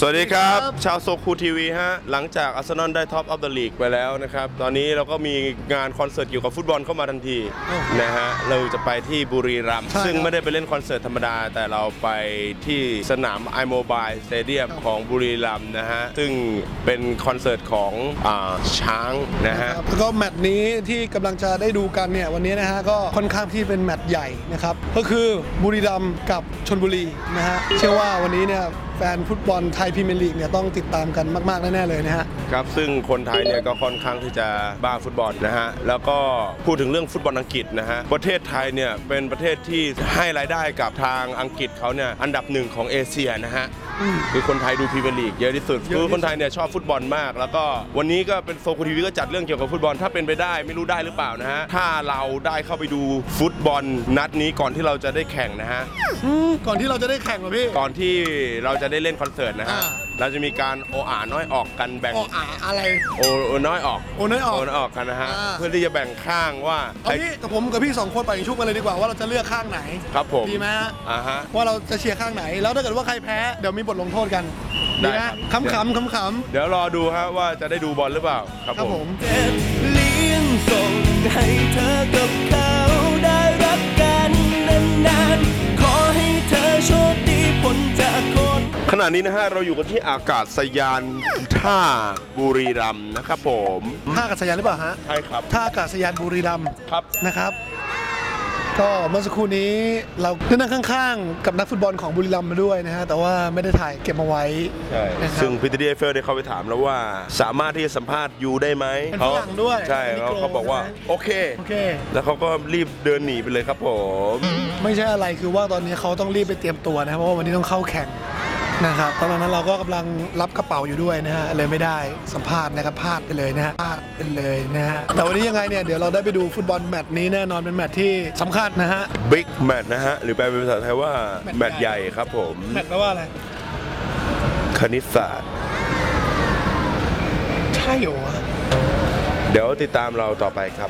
สวัสดีครับ ชาวโซคูทีวีฮะ หลังจากอาร์เซนอลได้ท็อปออฟเดอะลีกไปแล้วนะครับ ตอนนี้เราก็มีงานคอนเสิร์ตเกี่ยวกับฟุตบอลเข้ามาทันทีนะฮะ เราจะไปที่บุรีรัมย์ใช่ครับซึ่งไม่ได้ไปเล่นคอนเสิร์ตธรรมดา แต่เราไปที่สนาม iMobile Stadium ของบุรีรัมย์นะฮะ ซึ่งเป็นคอนเสิร์ตของอาช้างนะฮะครับแล้วก็แมตช์นี้ที่กำลังจะได้ดูกันเนี่ยวันนี้นะฮะก็ค่อนข้างที่เป็นแมตช์ใหญ่นะครับก็คือบุรีรัมย์กับชนบุรีนะฮะเชื่อว่าวันนี้เนี่ย แฟนฟุตบอลไทยพรีเมียร์ลีกเนี่ยต้องติดตามกันมากๆแน่ๆเลยนะฮะ ครับ ซึ่งคนไทยเนี่ยก็ค่อนข้างที่จะบ้าฟุตบอลนะฮะ แล้วก็พูดถึงเรื่องฟุตบอลอังกฤษนะฮะ ประเทศไทยเนี่ยเป็นประเทศที่ให้รายได้กับทางอังกฤษเขาเนี่ยอันดับหนึ่งของเอเชียนะฮะ คือคนไทยดูพรีเมียร์ลีกเยอะที่สุดเยอะที่สุดคือคนไทยเนี่ยชอบฟุตบอลมาก แล้วก็วันนี้ก็เป็นโฟกุทีวีก็จัดเรื่องเกี่ยวกับฟุตบอลถ้าเป็นไปได้ไม่รู้ได้หรือเปล่านะฮะ ถ้าเราได้เข้าไปดูฟุตบอลนัดนี้ก่อนที่เราจะได้แข่งนะฮะอืมก่อนที่เราจะได้แข่งเหรอพี่ ก่อนที่เราจะได้เล่นคอนเสิร์ตนะฮะ อ่า เราจะมีการโออาน้อยออกกันแบ่งออกอ่าอะไร โอโอน้อยออกโอน้อยออกโอน้อยออกกันนะฮะ อ่า เพื่อที่จะแบ่งข้างว่าเอาพี่กับผมกับพี่สองคนไปชุบกันเลยดีกว่าว่าเราจะเลือกข้างไหน ครับผมดีไหมฮะ อ่าฮะ ว่าเราจะเชียร์ข้างไหน แล้วถ้าเกิดว่าใครแพ้ เดี๋ยวมีบทลงโทษกันได้ดีไหมครับ ขำๆขำ เดี๋ยวรอดูฮะว่าจะได้ดูบอลหรือเปล่าครับๆครับผผมมเจ็บเลี้ยงส่งให้เธอกับเขาได้ ณะนี้นะฮะเราอยู่กันที่อากาศสยานท่าบุรีรัมย์นะครับผมท่าอากาศยานหรือเปล่าฮะใช่ครับท่าอากาศยานบุรีรัมย์ครับนะครับ ก็เมื่อสักครู่นี้เราได้นั่งข้างๆ กับนักฟุตบอลของบุรีรัมย์มาด้วยนะฮะแต่ว่าไม่ได้ถ่ายเก็บมาไว้ใช่นะครับ ซึ่งพีเตอร์ดีเอเฟลได้เข้าไปถามแล้วว่า สามารถที่จะสัมภาษณ์ยูได้ไหมเป็นเขาฝรั่งด้วยใช่เป็นเขานิโกร เขาบอกว่าใช่ไหมโอเค โอเค แล้วเขาก็รีบเดินหนีไปเลยครับผม ไม่ใช่อะไรคือว่าตอนนี้เขาต้องรีบไปเตรียมตัวนะครับเพราะว่าวันนี้ต้องเข้าแข่ง นะครับตอนนั้นเราก็กำลังรับกระเป๋าอยู่ด้วยนะฮะเลยไม่ได้สัมภาษณ์นะครับพลาดไปเลยนะฮะพลาดไปเลยนะฮะแต่วันนี้ยังไงเนี่ยเดี๋ยวเราได้ไปดูฟุตบอลแมตช์นี้แน่นอนเป็นแมตช์ที่สำคัญนะฮะบิ๊กแมตช์นะฮะหรือแปลเป็นภาษาไทยว่าแมแมตตช์ช์ใหใหญ่ญ่ครับผมแมตช์แปลว่าอะไรคณิตศาสตร์ใช่เหรอวะเดี๋ยวติดตามเราต่อไปครับ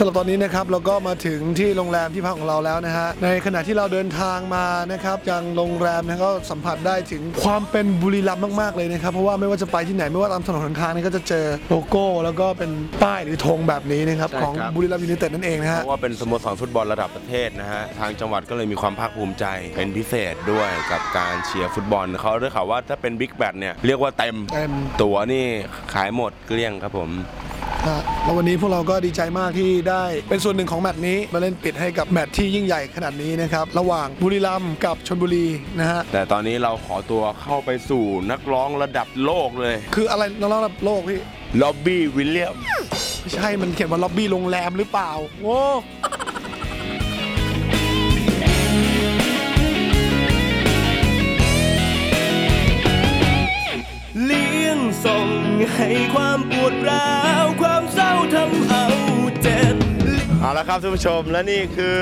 สำหรับตอนนี้นะครับเราก็มาถึงที่โรงแรมที่พักของเราแล้วนะฮะในขณะที่เราเดินทางมานะครับยังโรงแรมนะก็สัมผัสได้ถึงความเป็นบุรีรัมย์มากๆเลยนะครับเพราะว่าไม่ว่าจะไปที่ไหนไม่ว่าตามถนนหนทางนี่ก็จะเจอโลโก้แล้วก็เป็นป้ายหรือธงแบบนี้นะครับใช่ของครับบุรีรัมย์ยูไนเต็ดนั่นเองนะเพฮะราะว่าเป็นสโมสรฟุตบอลระดับประเทศนะฮะทางจังหวัดก็เลยมีความภาคภูมิใจเป็นพิเศษด้วยกับการเชียร์ฟุตบอลเขาได้ข่าวว่าถ้าเป็นบิ๊กแบทเนี่ยเรียกว่าเต็ม เต็ม ตั๋วนี่ขายหมดเกลี้ยงครับผม ฮะแล้ววันนี้พวกเราก็ดีใจมากที่ได้เป็นส่วนหนึ่งของแมตช์นี้มาเล่นปิดให้กับแมตช์ที่ยิ่งใหญ่ขนาดนี้นะครับ ระหว่างบุรีรัมย์กับชนบุรีนะฮะ แต่ตอนนี้เราขอตัวเข้าไปสู่นักร้องระดับโลกเลยคืออะไรน้องๆระดับโลกพี่ ล็อบบี้วิลเลียม ไม่ใช่มันเขียนว่าล็อบบี้โรงแรมหรือเปล่า โว้ ส่งให้ความปวดร้าวความเศร้าทำเอาเจ็บ เอาละครับท่านผู้ชมและนี่คือ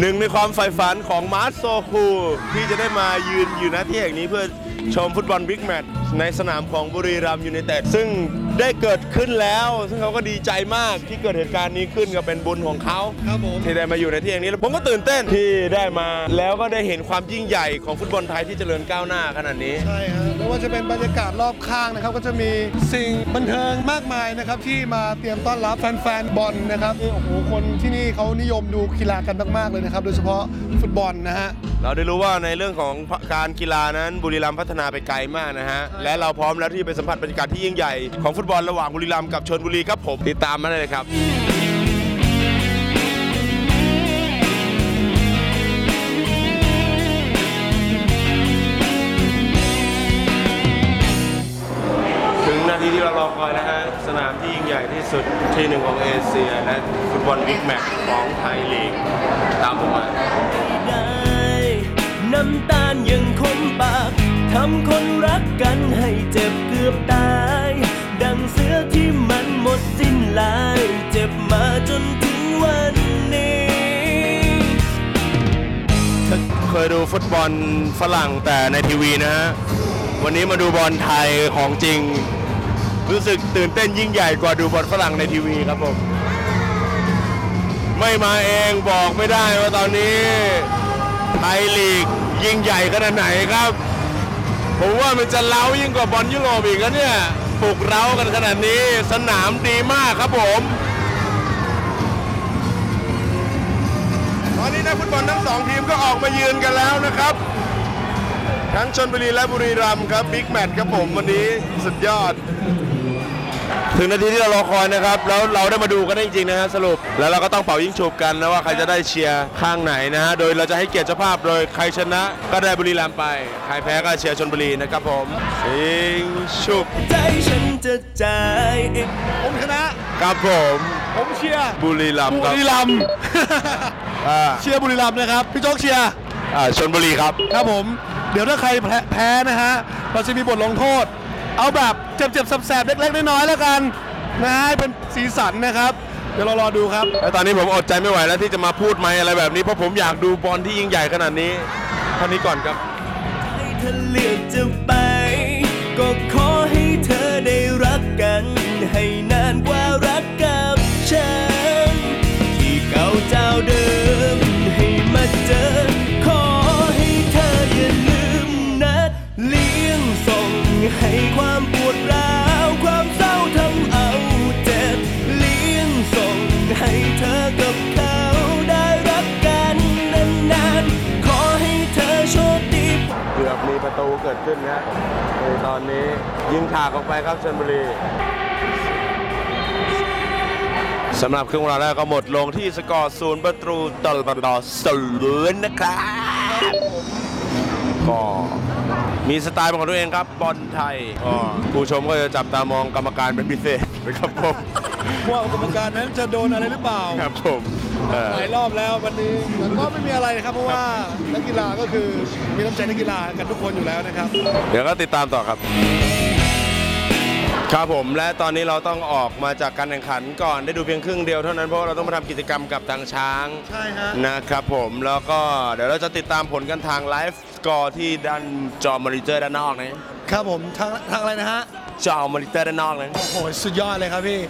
หนึ่งในความใฝ่ฝันของมาร์คโซคูที่จะได้มายืนอยู่หน้าที่แห่งนี้เพื่อชมฟุตบอลบิ๊กแมตช์ในสนามของบุรีรัมย์ยูไนเต็ดซึ่ง ได้เกิดขึ้นแล้ว ซึ่งเขาก็ดีใจมากที่เกิดเหตุการณ์นี้ขึ้นก็เป็นบุญของเขาครับผมที่ได้มาอยู่ในที่แห่งนี้แล้วผมก็ตื่นเต้นที่ได้มา แล้วก็ได้เห็นความยิ่งใหญ่ของฟุตบอลไทยที่เจริญก้าวหน้าขนาดนี้ ใช่ฮะไม่ว่าจะเป็นบรรยากาศรอบข้างนะครับ ก็จะมีสิ่งบันเทิงมากมายนะครับที่มาเตรียมต้อนรับแฟนๆบอลนะครับโอ้โหคนที่นี่เขานิยมดูกีฬากันมากๆเลยนะครับ โดยเฉพาะฟุตบอลนะฮะ เราได้รู้ว่าในเรื่องของการกีฬานั้นบุรีรัมย์พัฒนาไปไกลมากนะฮะ และเราพร้อมแล้วที่จะไปสัมผัสบรรยากาศที่ยิ่งใหญ่ของฟุตบอลระหว่างบุรีรัมย์กับชนบุรีครับผมติดตามมาได้เลยครับถึงนาทีที่เรารอคอยนะฮะสนามที่ยิ่งใหญ่ที่สุดที่หนึ่งของเอเชียและฟุตบอลบิ๊กแมตช์ของไทยลีกตามผมมาได้น้ำตาลยังคมปากทำคนรักกันให้เจ็บเกือบตายดัง เสือที่มันหมดสิ้นลาย เจ็บมาจนถึงวันนี้ เคยดูฟุตบอลฝรั่งแต่ในทีวีนะฮะ วันนี้มาดูบอลไทยของจริง รู้สึกตื่นเต้นยิ่งใหญ่กว่าดูบอลฝรั่งในทีวีครับผม ไม่มาเองบอกไม่ได้ว่าตอนนี้ไทยลีกยิ่งใหญ่ขนาดไหนครับ ผมว่ามันจะเล้ายิ่งกว่าบอลยุโรปอีกแล้วเนี่ย ปลุกเร้ากันขนาดนี้สนามดีมากครับผม ตอนนี้นักฟุตบอลทั้งสองทีมก็ออกมายืนกันแล้วนะครับ ทั้งชนบุรีและบุรีรัมย์ครับบิ๊กแมตช์ครับผมวันนี้สุดยอด ถึงนาทีที่เรารอคอยนะครับ แล้วเราได้มาดูกันได้จริงๆนะฮะสรุป แล้วเราก็ต้องเป่ายิงฉุบกันนะว่าใครจะได้เชียร์ข้างไหนนะฮะ โดยเราจะให้เกียรติเจ้าภาพโดยใครชนะก็ได้บุรีรัมย์ไป ใครแพ้ก็เชียร์ชนบุรีนะครับผมยิงฉุบใจฉันจะจ่ายเองผมชนะครับผมผมเชียร์บุรีรัมย์บุครับรีรัมย์อ่าเชียร์บุรีรัมย์นะครับพี่โจ๊กเชียร์อ่าชนบุรีครับ ครับผม เดี๋ยวถ้าใครแพ้แพ้นะฮะเราจะมีบทลงโทษ เอาแบบเจ็บๆแสบๆเล็กๆน้อยๆแล้วกันนะให้เป็นสีสันนะครับ เดี๋ยวเรารอดูครับแล้วตอนนี้ผมอดใจไม่ไหวแล้วที่จะมาพูดไหมค์อะไรแบบนี้เพราะผมอยากดูบอลที่ยิ่งใหญ่ขนาดนี้เท่านี้ก่อนครับ ให้เธอเลือกจะไป ก็ขอให้เธอได้รักกัน ให้นานกว่ารักกับฉัน ที่เก่าเจ้าเดิม ให้ความปวดร้าวความเศร้าทำเอาเจ็บเลี้ยงส่งให้เธอกับเขาได้รักกันนานๆ ขอให้เธอโชคดีเกือบมีประตูเกิดขึ้นนะในตอนนี้ยิงถากออกไปครับชนบุรีสำหรับครึ่งเวลาแรกก็หมดลงที่สกอร์ศูนย์ประตูต่อประตูศูนย์นะครับก็ มีสไตล์เป็นของตัวเองครับ บอลไทยก็ผู้ชมก็จะจับตามองกรรมการเป็นพิเศษนะครับผมว่ากรรมการนั้นจะโดนอะไรหรือเปล่าครับผมเออหลายรอบแล้ววันนี้แต่ก็ไม่มีอะไรนะครับเพราะว่านักกีฬาก็คือมีน้ำใจนักกีฬากันทุกคนอยู่แล้วนะครับ เดี๋ยวก็ติดตามต่อครับ ครับผมและตอนนี้เราต้องออกมาจากการแข่งขันก่อนได้ดูเพียงครึ่งเดียวเท่านั้นเพราะว่าเราต้องมาทำกิจกรรมกับทางช้างใช่ฮะนะครับผมแล้วก็เดี๋ยวเราจะติดตามผลกันทางไลฟ์ส กอร์ที่ด้านจอมอนิเตอร์ด้านนอกนะครับผมทางทางอะไรนะฮะ จอมอนิเตอร์ด้านนอกนะโอ้โหสุดยอดเลยครับพี่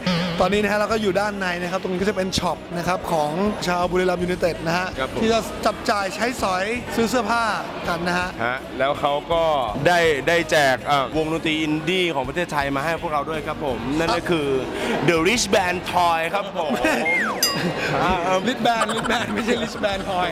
ตอนนี้นะฮะเราก็อยู่ด้านในนะครับ ตรงนี้ก็จะเป็นช็อปนะครับของชาวบุรีรัมย์ยูไนเต็ดนะฮะ ครับผม ที่จะจับจ่ายใช้สอยซื้อเสื้อผ้ากันนะฮะ ฮะแล้วเขาก็ได้ได้แจกเอ่อวงดนตรีอินดี้ของประเทศไทยมาให้พวกเราด้วยครับผม นั่นก็คือ The Rich Band Toy ครับผมอ่าลิทแบนลิทแบนไม่ใช่ลิทแบนคอย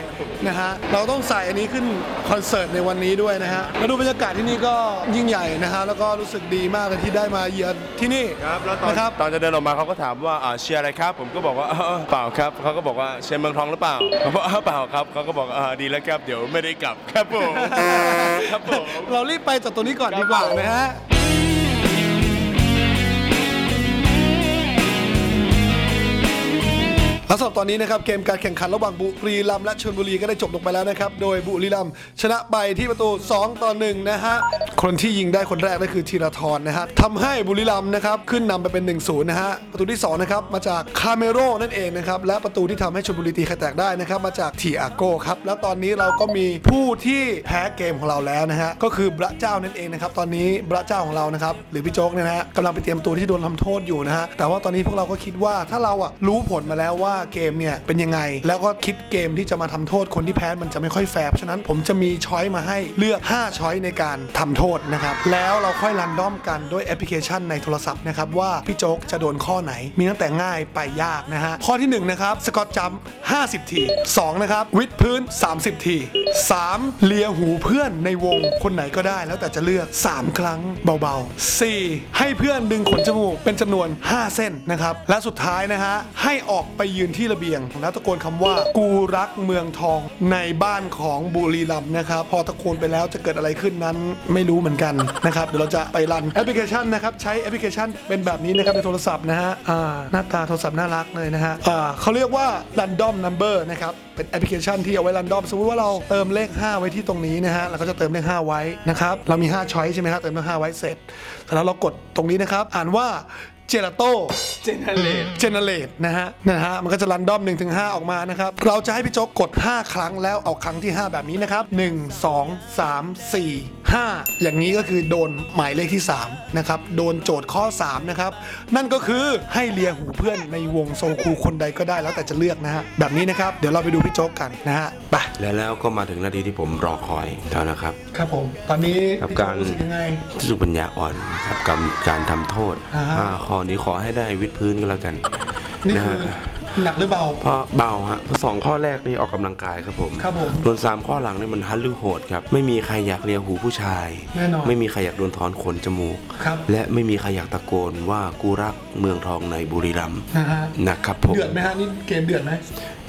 นะฮะ เราต้องใส่อันนี้ขึ้นคอนเสิร์ตในวันนี้ด้วยนะฮะ แล้วดูบรรยากาศที่นี่ก็ยิ่งใหญ่นะฮะ แล้วก็รู้สึกดีมากเลยที่ได้มาเยือนที่นี่ ครับแล้วตอนนะครับ ตอนจะเดินออกมาเขาก็ถามว่าอ่าเชียร์อะไรครับ ผมก็บอกว่าเออเปล่าครับเขาก็บอกว่าเชียร์เมืองทองหรือเปล่าผมบอกเออเปล่าครับเขาก็บอกอ่าดีแล้วครับเดี๋ยวไม่ได้กลับครับผมครับผม เรารีบไปจากตัวนี้ก่อนดีกว่านะฮะ แล้วสำหรับตอนนี้นะครับเกมการแข่งขันระหว่างบุรีรัมย์และชลบุรีก็ได้จบลงไปแล้วนะครับโดยบุรีรัมย์ชนะไปที่ประตู 2 ต่อ 1 นะฮะคนที่ยิงได้คนแรกก็คือธีรทรนะฮะทำให้บุรีรัมย์นะครับขึ้นนำไปเป็น 1-0 นะฮะประตูที่2นะครับมาจากคาเมโรนั่นเองนะครับและประตูที่ทำให้ชลบุรีตีไข่แตกได้นะครับมาจากทีอาโก้ครับแล้วตอนนี้เราก็มีผู้ที่แพ้เกมของเราแล้วนะฮะก็คือบระเจ้านั่นเองนะครับตอนนี้บระเจ้าของเรานะครับหรือพี่โจ๊กเนี่ยนะฮะกำลังไปเตรียมตัวที่โดนทำโทษอยู่นะฮะแต่ว่าตอนนี้พวกเราก็คิดว่าถ้าเราอะรู้ผลมาแล้วว่าเกมเนี่ยเป็นยังไง แล้วก็คิดเกมที่จะมาทำโทษคนที่แพ้มันจะไม่ค่อยแฟร์เพราะฉะนั้นผมจะมีช้อยมาให้เลือก 5 ช้อยในการทำโทษนะครับแล้วเราค่อยรันดอมกันด้วยแอปพลิเคชันในโทรศัพท์นะครับว่าพี่โจ๊กจะโดนข้อไหน มีตั้งแต่ง่ายไปยากนะฮะข้อที่1นะครับสกอตจัม50 ที 2 นะครับวิดพื้น 30 ที 3 เลียหูเพื่อนในวงคนไหนก็ได้ แล้วแต่จะเลือก 3 ครั้งเบาๆ 4 ให้เพื่อนดึงขนจมูกเป็นจำนวน 5 เส้นนะครับและสุดท้ายนะฮะให้ออกไปยืนที่ระเบียง แล้วตะโกนคำว่ากูรักเมืองทองในบ้านของบุรีรัมย์นะครับ พอตะโกนไปแล้วจะเกิดอะไรขึ้นนั้นไม่รู้เหมือนกันนะครับ เดี๋ยวเราจะไปรันแอปพลิเคชันนะครับใช้แอปพลิเคชันเป็นแบบนี้นะครับในโทรศัพท์นะฮะอ่าหน้าตาโทรศัพท์น่ารักเลยนะฮะอ่าเขาเรียกว่า random number นะครับเป็นแอปพลิเคชันที่เอาไว้ random สมมติว่าเราเติมเลข 5 ไว้ที่ตรงนี้นะฮะเราก็จะเติมเลข 5 ไว้นะครับเรามี5ช้อยใช่ไหมครับเติมเลข5ไว้เสร็จแล้วเรากดตรงนี้นะครับอ่านว่า เจลาโต้เจเนเรตเจเนเรตนะฮะนะฮะมันก็จะรันดอม1ถึง5ออกมานะครับ เราจะให้พี่โจ๊กกด 5 ครั้งแล้วเอาครั้งที่ 5 แบบนี้นะครับ 1 2 3 4 5 อย่างนี้ก็คือโดนหมายเลขที่ 3 นะครับ โดนโจทย์ข้อ 3 นะครับ นั่นก็คือให้เลียหูเพื่อนในวงโซคูคนใดก็ได้แล้วแต่จะเลือกนะฮะ แบบนี้นะครับ เดี๋ยวเราไปดูพี่โจ๊กกันนะฮะไปและแล้วก็มาถึงนาทีที่ผมรอคอยแล้วนะครับ ครับผม ตอนนี้กับพี่โจ๊การรู้สึกยังไงรู้สึกปัญญาอ่อนครับกับการทำโทษอ่าฮะอ่าข้อนี้ขอให้ได้วิดพื้นก็แล้วกันนี่นะคืฮะอหนักหรือเบา เพราะเบาฮะเพราะสองข้อแรกนี่ออกกำลังกายครับผมครับผมส่วนสามข้อหลังนี่มันฮัลลือโหดครับ ไม่มีใครอยากเลียหูผู้ชาย แน่นอน ไม่มีใครอยากโดนถอนขนจมูก ครับและไม่มีใครอยากตะโกนว่ากูรักเมืองทองในบุรีรัมย์นะฮะนะครับผม เดือดไหมฮะนี่เกมเดือดไหม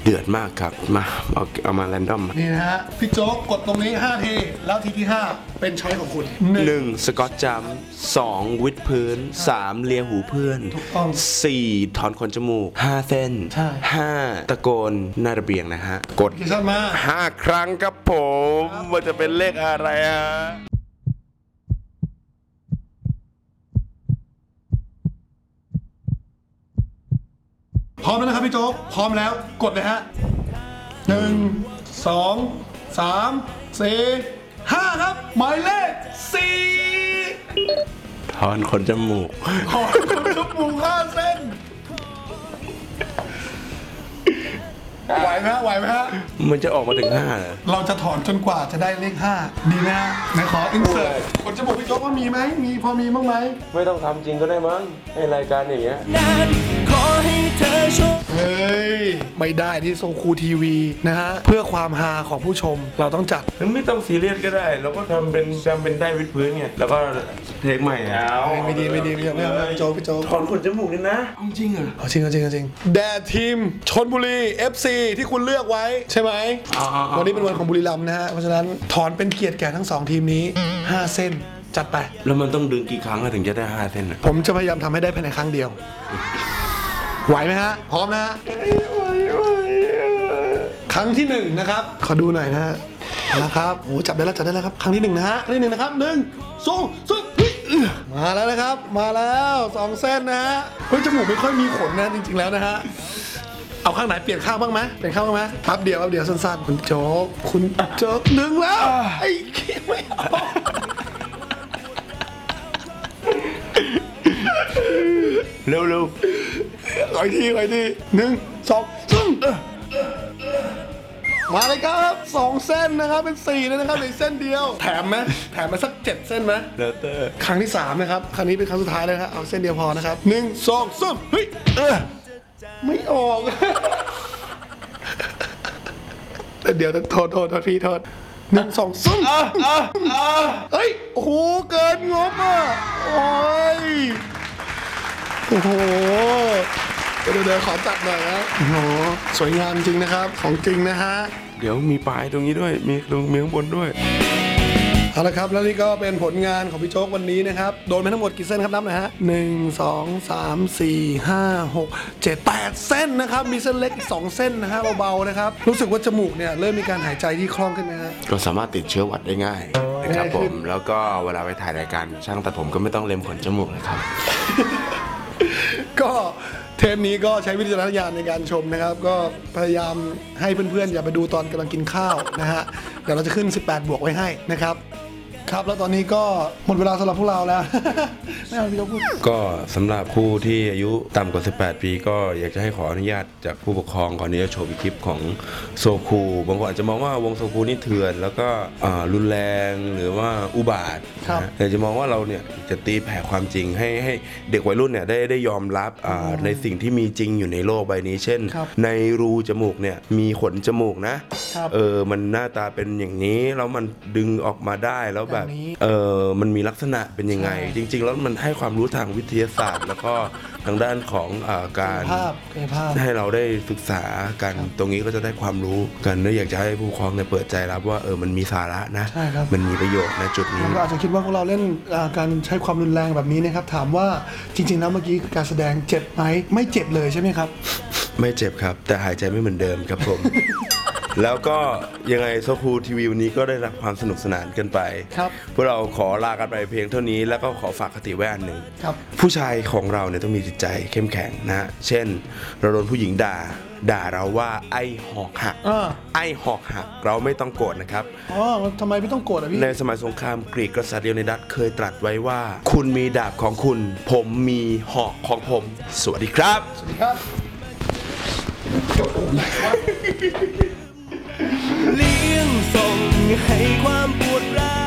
เดือดมากครับ มาเอาเอามาแรนดอมนี่นะฮะ พี่โจ๊กกดตรงนี้ 5 ที แล้วทีที่ 5 เป็นช้อยของคุณหนึ่งหนึ่งสกอตจัมป์สองวิดพื้นสามเลียหูเพื่อนถูกต้องสี่ถอนขนจมูกห้าเส้นใช่ ห้าตะโกนหน้าระเบียงนะฮะ กดกิชั่นมา ห้าครั้งครับผม ว่าจะเป็นเลขอะไรฮะ พร้อมแล้วนะครับพี่โจ๊ก พร้อมแล้วกดเลยฮะหนึ่งสองสามสี่ห้าครับ หมายเลขสี่ถอนขนจมูก ขอคุณจมูกห้าเส้น ไหวไหมฮะไหวไหมฮะ มันจะออกมาถึงห้าเหรอเราจะถอนจนกว่าจะได้เลข 5 ดีไหมฮะไหนขออินเสิร์ตขนจมูกพี่โจ๊กว่ามีไหม มีพอมีบ้างไหม ไม่ต้องทำจริงก็ได้มั้งในรายการอย่างเงี้ย นั้นขอ ให้เธอโชคเฮ้ย ไม่ได้ที่โซคูทีวีนะฮะ เพื่อความฮาของผู้ชมเราต้องจัดไม่ต้องซีเรียสก็ได้ เราก็ทำเป็นทำเป็นได้วิดพื้นไงแล้วก็เทคใหม่เอาไม่ดีไม่ดีไม่ดีไม่เอาไม่เอาพี่โจ๊กพี่โจ๊ก ถอนขนจมูกนี่นะเอาจริงเหรอเอาจริงเอาจริงเอาจริงแดดทีมชนบุรี FC ที่คุณเลือกไว้ใช่ไหม เอาเอาเอาวันนี้เป็นวันของบุรีรัมย์นะฮะ เพราะฉะนั้นถอนเป็นเกียรติแก่ทั้งสองทีมนี้ 5 เส้น จัดไป แล้วมันต้องดึงกี่ครั้งอะถึงจะได้ห้าเส้นอะผมจะพยายามทำให้ได้ภายในครั้งเดียว ไหวไหมฮะ พร้อมนะฮะครั้งที่หนึ่งนะครับ ขอดูหน่อยนะฮะนะครับโอ้จับได้แล้วจับได้แล้วครับ ครั้งที่หนึ่งนะฮะครั้งที่หนึ่งนะครับหนึ่งสองสามเฮ้ยมาแล้วนะครับ มาแล้วสองเส้นนะฮะเฮ้ยจมูกไม่ค่อยมีขนนะจริง ๆแล้วนะฮะเอาข้างไหนเปลี่ยนข้างบ้างไหมเปลี่ยนข้างบ้างไหมแป๊บเดียวแป๊บเดียวสั้นๆคุณโจ๊กคุณโจ๊กดึงแล้วไอ้เขี้ยไม่เอาเร็วเร็ว ขออีกทีขออีกทีหนึ่งสองซึ่งมาเลยครับสองเส้นนะครับเป็นสี่เลยนะครับเหลืออกเส้นเดียว แถมไหมแถมมาสักเจ็ดเส้นไหมเลเตอร์ครั้งที่สามนะครับครั้งนี้เป็นครั้งสุดท้ายเลยนะครับเอาเส้นเดียวพอนะครับหนึ่งสองสามเฮ้ยเออไม่ออก เดี๋ยวโทษโทษโทษพี่โทษหนึ่งสองสามเฮ้ยโอ้โหเกินงบอะโอ้ยโอ้โห เดี๋ยวเดี๋ยวขอจัดหน่อยนะโอ้โหสวยงามจริงนะครับ ของจริงนะฮะ เดี๋ยวมีปลายตรงนี้ด้วย มีตรงมีข้างบนด้วย เอาละครับ แล้วนี่ก็เป็นผลงานของพี่โจ๊กวันนี้นะครับ โดนไปทั้งหมดกี่เส้นครับนับหนะฮะหนึ่งสองสามสี่ห้าหกเจ็ดแปดเส้นนะครับ มีเส้นเล็กอีกสองเส้นนะฮะเบาๆนะครับ รู้สึกว่าจมูกเนี่ยเริ่มมีการหายใจที่คล่องขึ้นนะฮะ ก็สามารถติดเชื้อหวัดได้ง่ายนะครับง่ายผขึ้มนแล้วก็เวลาไปถ่ายรายการช่างตัดผมก็ไม่ต้องเล็มขนจมูกนะครับ ก็ เทปนี้ก็ใช้วิจารณญาณในการชมนะครับ ก็พยายามให้เพื่อนๆ อย่าไปดูตอนกำลังกินข้าวนะฮะเดี๋ยวเราจะขึ้น 18 บวกไว้ให้นะครับ ครับ แล้วตอนนี้ก็หมดเวลาสำหรับพวกเราแล้ว ไม่เอาพี่ต้องพูด ก็สำหรับผู้ที่อายุต่ำกว่า 18 ปีก็อยากจะให้ขออนุญาตจากผู้ปกครองก่อนที่จะชมคลิปของโซคูบางคนอาจจะมองว่าวงโซคูนี่เถื่อน แล้วก็อ่ารุนแรงหรือว่าอุบาทครับ นะแต่จะมองว่าเราเนี่ยจะตีแผ่ความจริงให้ให้เด็กวัยรุ่นเนี่ยได้ได้ยอมรับอ่าในสิ่งที่มีจริงอยู่ในโลกใบนี้ เช่น ครับในรูจมูกเนี่ยมีขนจมูกนะครับ เออมันหน้าตาเป็นอย่างนี้แล้วมันดึงออกมาได้แล้วแบบแบบนี้เออมันมีลักษณะเป็นยังไงใช่จริง ๆ แล้วมันให้ความรู้ทางวิทยาศาสตร์ แล้วก็ทางด้านของอาการภาพกายภาพให้เราได้ศึกษากันตรงนี้ก็จะได้ความรู้กันและอยากจะให้ผู้ปกครองเนี่ยเปิดใจรับว่าเออมันมีสาระนะใช่ครับ มันมีประโยชน์นะจุดนี้ เราอาจจะคิดว่าพวกเราเล่นอ่าการใช้ความรุนแรงแบบนี้นะครับ ถามว่าจริงๆแล้วเมื่อกี้การแสดงเจ็บไหมไม่เจ็บเลยใช่ไหมครับ ไม่เจ็บครับ แต่หายใจไม่เหมือนเดิมครับผม แล้วก็ยังไงโซคูทีวีวันนี้ก็ได้รับความสนุกสนานกันไปครับพวกเราขอลากันไปเพียงเท่านี้แล้วก็ขอฝากคติไว้อันหนึ่งครับ ผู้ชายของเราเนี่ยต้องมีจิตใจเข้มแข็งนะฮะเช่น เราโดนผู้หญิงด่า ด่าเราว่าไอ้หอกหักอ่าไอ้หอกหักเราไม่ต้องโกรธนะครับ อ๋อทำไมไม่ต้องโกรธอะพี่ ในสมัยสงครามกรีกกษัตริย์เลโอนิดัสเคยตรัสไว้ว่า คุณมีดาบของคุณ ผมมีหอกของผม สวัสดีครับ ครับ เลี้ยงส่งให้ความปวดร้าว